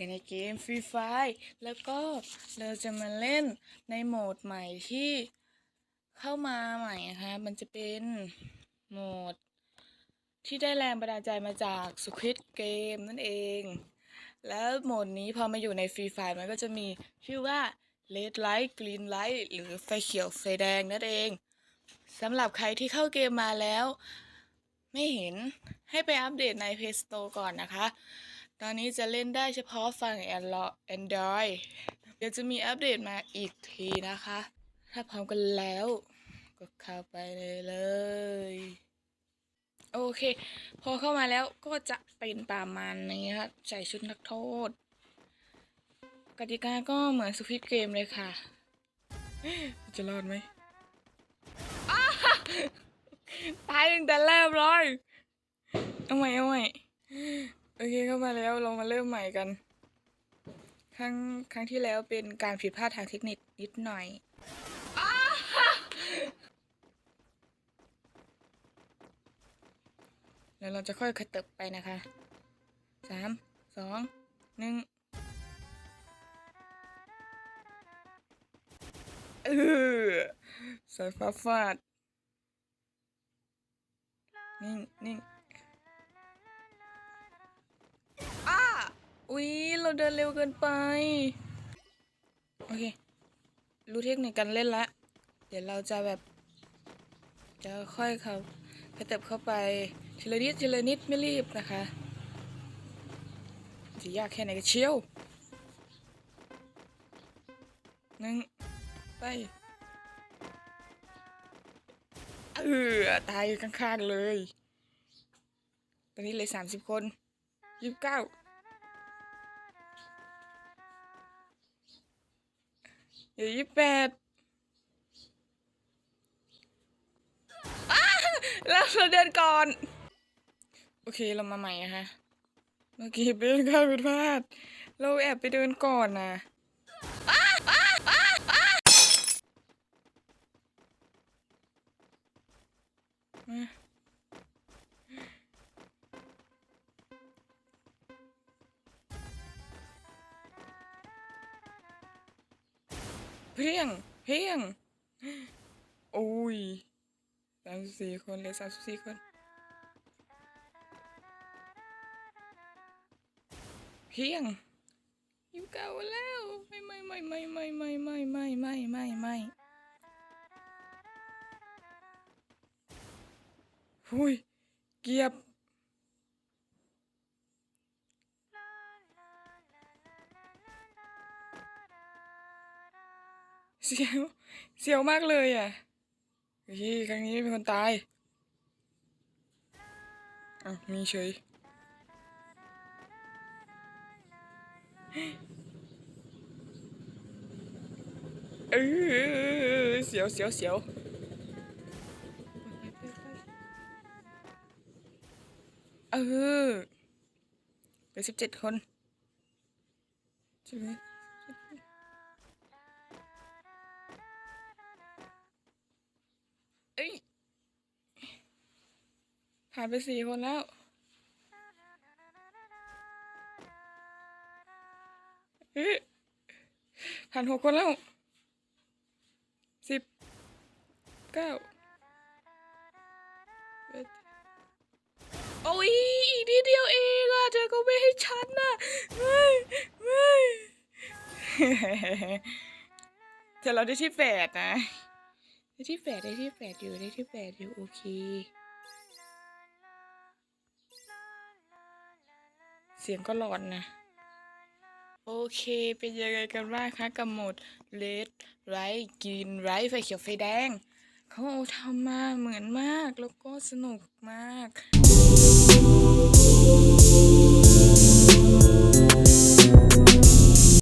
กันในเกมฟรีไฟแล้วก็เราจะมาเล่นในโหมดใหม่ที่เข้ามาใหม่นะคะมันจะเป็นโหมด ที่ได้แรงบันดาลใจมาจาก Squid Game นั่นเอง แล้วโหมดนี้พอมาอยู่ในฟรีไฟมันก็จะมีชื่อว่า Red Light Green Light หรือไฟเขียวไฟแดงนั่นเองสำหรับใครที่เข้าเกมมาแล้ว ไม่เห็นให้ไปอัปเดตใน Play Store ก่อนนะคะ ตอนนี้จะเล่นได้เฉพาะฝั่ง Android เดี๋ยวจะมีอัปเดตมาอีกทีนะคะ ถ้าพร้อมกันแล้ว ก็เข้าไปเลยเลย โอเค พอเข้ามาแล้วก็จะเป็นประมาณนี้ค่ะใส่ชุดนักโทษ กติกาก็เหมือนสควิตเกมเลยค่ะ จะรอดไหมตายตั้งแต่แรกเลยเอาใหม่เอาใหม่ โอเคเข้ามาแล้วเรามาเริ่มใหม่กัน ครั้งครั้งที่แล้วเป็นการผิดพลาดทางเทคนิคนิดหน่อยแล้วเราจะค่อยกระเติบไปนะคะสามสองหนึ่งเออสายฟ้าฟาด นิ่งนิ่ง อุ๊ย เราเดินเร็วเกินไป โอเค รู้เทคนิคการเล่นละ เดี๋ยวเราจะแบบ จะค่อยเขากระเติบเข้าไปทีละนิดทีละนิดไม่รีบนะคะ จะยากแค่ไหนก็เชี่ยวหนึ่งไปเออตายข้างๆเลย ตอนนี้เลยสามสิบคนยี่สิบเก้า เดี๋ยวยี่สิบแปดแล้วเราเดินก่อน โอเคเรามาใหม่นะคะเมื่อกี้เป็นการผิดพลาด เราแอบไปเดินก่อนนะมา เพียง เพียงโอ้ยสามสิบสี่คนเลือสามสิบสี่คนเพียงอยิ้มเก่าแล้วไม่ไม่ไม่ไม่ไม่ไม่ไม่ไม่ไม่ไม่ไม่หุยเกียบ เสียว เสียวมากเลยอะเฮ้ยครั้งนี้มีคนตายอ้าวมีเฉยเออเสียวเสียวเสียวเออเหลือสิบเจ็ดคนใช่ไหม ผ่านไปสี่คนแล้วเอ๊ะผ่านหกคนแล้วสิบเก้าเอ็ดโอ้ยอีกนิดเดียวเองอะเธอก็ไม่ให้ฉันนะไม่ไม่แต่เราได้ที่แปดนะ ได้ที่แปดได้ที่แปดอยู่ได้ที่แปดอยู่โอเค เสียงก็หลอนนะ โอเค เป็นยังไงกันบ้างคะกับโหมด Red Right Green Right ไฟเขียวไฟแดง เขาเอาทำมาเหมือนมากแล้วก็สนุกมาก